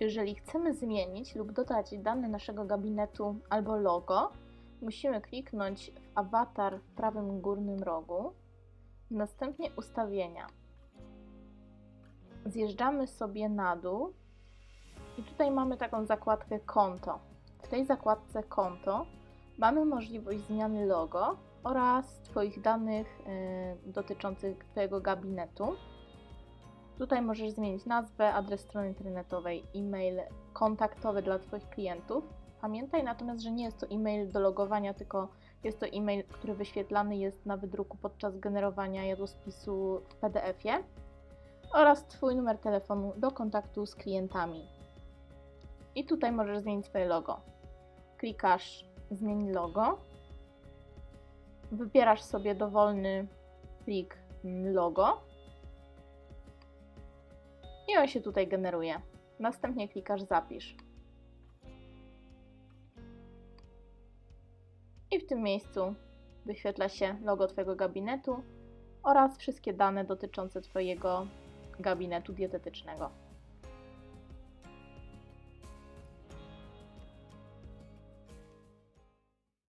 Jeżeli chcemy zmienić lub dodać dane naszego gabinetu albo logo, musimy kliknąć w awatar w prawym górnym rogu, następnie ustawienia. Zjeżdżamy sobie na dół i tutaj mamy taką zakładkę konto. W tej zakładce konto mamy możliwość zmiany logo oraz Twoich danych y, dotyczących Twojego gabinetu. Tutaj możesz zmienić nazwę, adres strony internetowej, e-mail kontaktowy dla Twoich klientów. Pamiętaj natomiast, że nie jest to e-mail do logowania, tylko jest to e-mail, który wyświetlany jest na wydruku podczas generowania jadłospisu w PDF-ie oraz Twój numer telefonu do kontaktu z klientami. I tutaj możesz zmienić swoje logo. Klikasz Zmień logo. Wybierasz sobie dowolny plik logo. I on się tutaj generuje. Następnie klikasz Zapisz. I w tym miejscu wyświetla się logo Twojego gabinetu oraz wszystkie dane dotyczące Twojego gabinetu dietetycznego.